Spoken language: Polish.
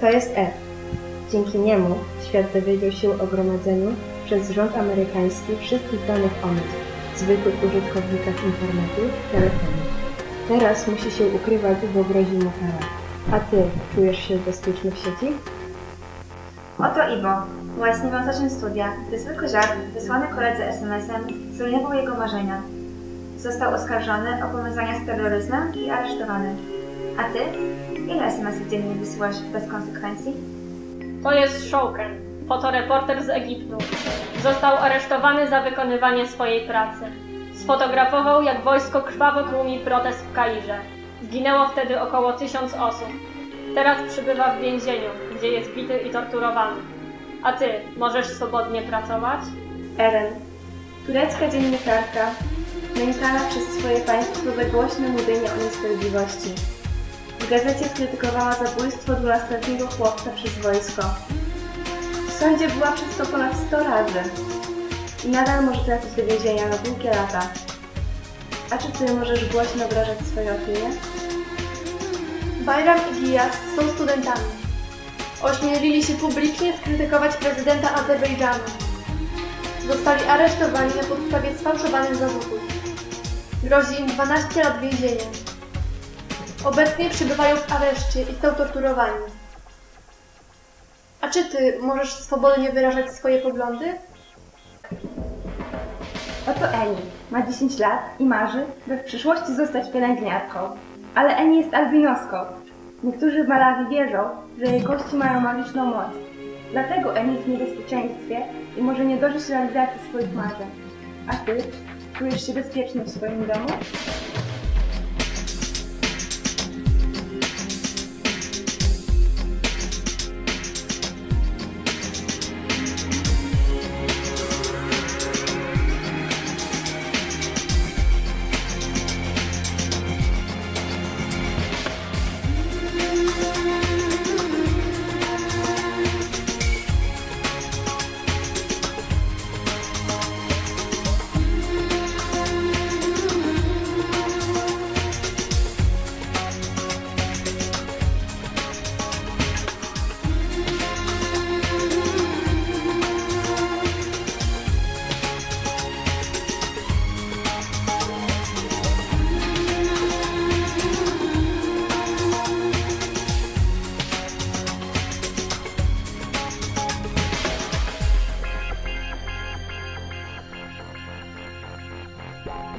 To jest F. Dzięki niemu świat dowiedział się o gromadzeniu przez rząd amerykański wszystkich danych o nas, zwykłych użytkownikach internetu, telefonu. Teraz musi się ukrywać, bo grozi mu kara. A ty czujesz się bezpieczny w sieci? Oto Iwo. Właśnie zaczął studia, gdy zwykły żart, wysłany koledze SMS-em, zrujnował jego marzenia. Został oskarżony o powiązania z terroryzmem i aresztowany. A ty? Ile SMS-ów dziennie wysyłasz bez konsekwencji? To jest Shoken, fotoreporter z Egiptu. Został aresztowany za wykonywanie swojej pracy. Sfotografował, jak wojsko krwawo tłumi protest w Kairze. Zginęło wtedy około tysiąc osób. Teraz przybywa w więzieniu, gdzie jest bity i torturowany. A ty, możesz swobodnie pracować? Eren, turecka dziennikarka, nękana przez swoje państwo za głośne mówienie o niesprawiedliwości. W gazecie skrytykowała zabójstwo dwunastoletniego chłopca przez wojsko. W sądzie była przez to ponad 100 razy i nadal może trafić do więzienia na długie lata. A czy ty możesz głośno obrażać swoje opinie? Bajram i Giyas są studentami. Ośmielili się publicznie skrytykować prezydenta Azerbejdżanu. Zostali aresztowani na podstawie sfałszowanych zarzutów. Grozi im 12 lat więzienia. Obecnie przebywają w areszcie i są torturowani. A czy ty możesz swobodnie wyrażać swoje poglądy? Oto Eni. Ma 10 lat i marzy, by w przyszłości zostać pielęgniarką. Ale Eni jest albinoską. Niektórzy w Malawi wierzą, że jej kości mają magiczną moc. Dlatego Eni jest w niebezpieczeństwie i może nie dożyć realizacji swoich marzeń. A ty? Czujesz się bezpiecznie w swoim domu?